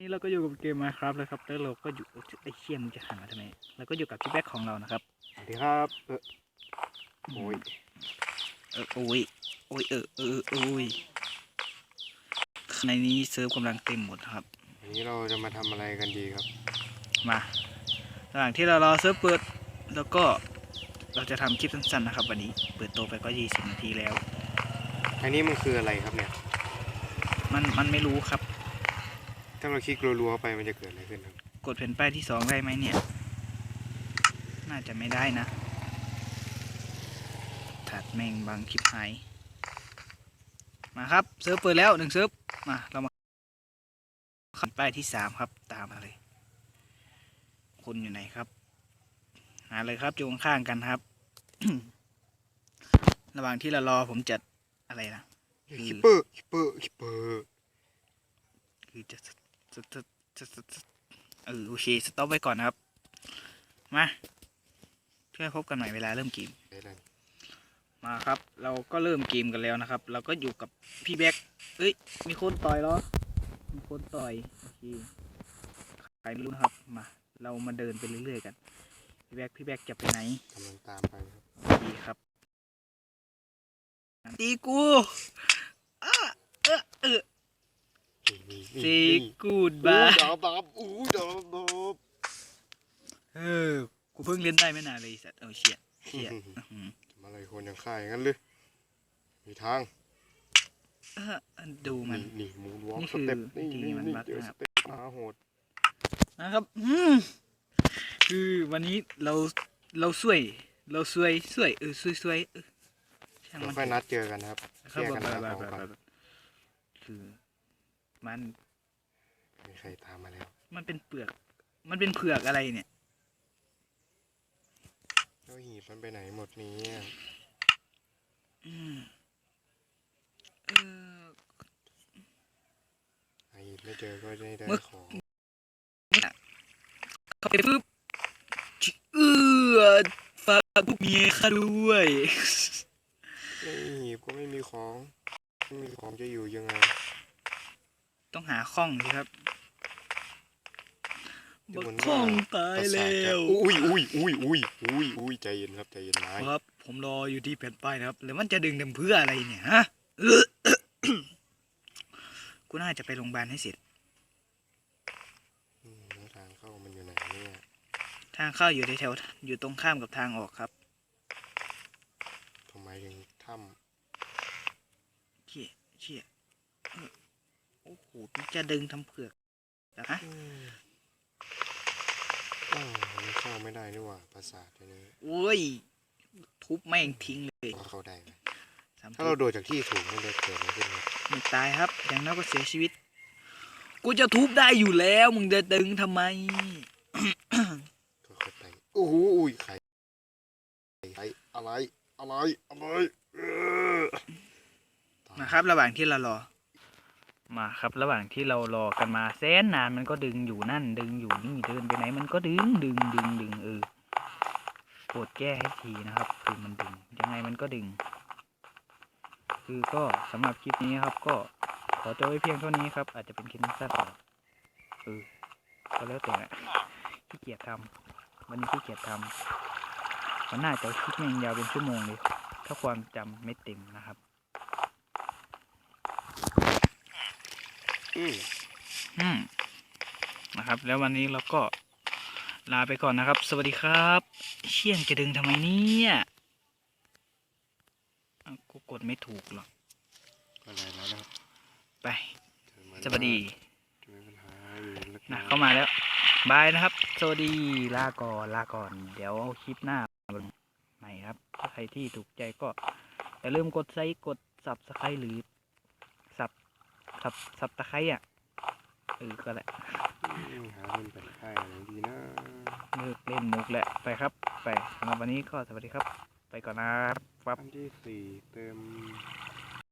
นี่เราก็อยู่กับเกมมาครับเลยครับแล้วเราก็อยู่ไอ้เชี่ยมงจะหันมาทำไมเราก็อยู่กับพี่แบ็คของเรานะครับสวัสดีครับเออโอ้ยเออโอ้ยโอ้ยเออเออโอ้ยในนี้เซิร์ฟกำลังเต็มหมดนะครับวันนี้เราจะมาทำอะไรกันดีครับ มาระหว่างที่เรารอเซิร์ฟเปิด แล้วก็เราจะทำคลิปสั้นๆนะครับ วันนี้เปิดโตไปก็ยี่สิบนาทีแล้ว อันนี้มันคืออะไรครับเนี่ย มันมันไม่รู้ครับ ถ้าเราคลิกรัวๆเข้าไปมันจะเกิดอะไรขึ้นครับ กดแผ่นป้ายที่สองได้ไหมเนี่ย น่าจะไม่ได้นะ ถัดแม่งบางคลิปหาย มาครับ เซิร์ฟเปิดแล้วหนึ่งเซิร์ฟ มา เรามาขันป้ายที่สามครับ ตามมาเลย คุณอยู่ไหนครับ หาเลยครับอยู่ข้างๆกันครับ ระหว่างที่เรารอผมจัดอะไรนะคือคิปเปอร์คิปเปอร์คิปเปอร์ คือจะ จะจะจะจะจะจะเออโอเคสต็อปไว้ก่อนนะครับ มาช่วยพบกันใหม่เวลาเริ่มเกมอะไรมาครับ เราก็เริ่มเกมกันแล้วนะครับ เราก็อยู่กับพี่แบ็คเอ้ย มีคนต่อยเหรอ มีคนต่อยโอเคใครไม่รู้นะครับ มา เรามาเดินไปเรื่อยๆกัน พี่แบ็คพี่แบ็คจะไปไหนกำลังตามไปครับดีครับตีกูอ้าเออเออ นี่นี่ ซีนี่กูดอู้บาดาบดับอู้ดาบดับเออ กูเพิ่งเล่นได้ไม่นานเลยไอ้สัตว์เอาเชียเชียอื้อหือทำอะไรคนอย่างข้าอย่างนั้นเลย มีทางเออดูมันนี่มูนวอล์นี่กคืสอเต็ปนี่วิธีนี่มันนี่บักเจอนะคสรับเต็ปมหาโหดนะครับอืมคือวันนี้เราเราสวย เราสวยสวยเออสวยสวยเออช่างเรามันค่อยนัดเจอกันครับครับแยกกันแบบหาแบบของแบบก่อนแบบคือมัน มีใครตามมาแล้วมันเป็นเปลือก มันเป็นเผือกอะไรเนี่ย แล้วหีบมันไปไหนหมดเนี้อืมเออไอ้ไม่เจอก็ได้ได้เมื่อของ เข้าไปปุ๊บจิเออฝากพวกเมียข้าด้วยไอ้หีบก็ไม่มีของ ไม่มีของจะอยู่ยังไง ต้องหาข้องสิครับจะ บัเหมืกอนข้องว่าตายประสาแล้ทจะวอุ้ยอุ้ยอุ้ยอุ้ยอุ้ยอุ้ยใจเย็นครับใจเย็นนายครับ ผมรออยู่ที่แผ่นป้ายนะครับ แล้วมันจะดึงดำเพื่ออะไรเนี่ยฮะเออกูน่าจะไปโรงพยาบาลให้เสร็จอืมแล้วทางเข้ามันอยู่ไหนเนี่ยทางเข้าอยู่แถวๆอยู่ตรงข้ามกับทางออกครับทำไมถึงถ้เชี่ยเชี่ยเออโอ้โหมันจะดึงทำเผือกนะฮะำ อืมอ้าวมันเข้าไม่ได้นี่หว่าประสาทตัวนี้โอ้ย ทุบแม่งทิ้งเลยว่าเข้าได้ไหมสามถ้าทุเราบโดดจากที่สูงมันจะเกิดอะไรขึ้นครับไม่ตายครับ อย่างน้อยก็เสียชีวิต กูจะทุบได้อยู่แล้ว มึงจะดึงทำไม ก็เข้าไปโอ้โหอุ้ยไข่ไข่อะไร อะไร อะไรเออตายนะครับ ระหว่างที่เรารอ มาครับระหว่างที่เรารอกันมาแสนนานมันก็ดึงอยู่นั่น ดึงอยู่นี่เดินไปไหน มันก็ดึงดึงดึงดึงเออโปรดแก้ให้ทีนะครับ คือมันดึงยังไงมันก็ดึง คือก็สำหรับคลิปนี้ครับ ก็ขอจบไว้เพียงเท่านี้ครับ อาจจะเป็นคลิปสั้นเออก็แล้วแต่ขี้เกียจทำวันนี้ขี้เกียจทำมันน่าจะคลิปแม่งยาวเป็นชั่วโมงเลยถ้าความจำไม่เต็มนะครับ อืมอืมนะครับ แล้ววันนี้เราก็ลาไปก่อนนะครับ สวัสดีครับ เชี่ยงจะดึงทำไมเนี่ยอ้าวกูกดไม่ถูกหรอกก็ได้แล้วนะครับไปเชิญมาสวัสดีจะมีปัญหาอยู่แล้วนะเข้ามาแล้ว บายนะครับ สวัสดีลาก่อนลาก่อน เดี๋ยวคลิปหน้าลงใหม่ครับถ้าใครที่ถูกใจก็อย่าลืมกดไลค์กดสับสไครหรือสับ สับสับตะไคร้อะเออก็แหละอืมหาเล่นเป็นค่ายอะไรดีนะเลิกเล่นมุกแหละไปครับ ไปสำหรับวันนี้ก็สวัสดีครับ ไปก่อนนะครับอันที่สี่เติม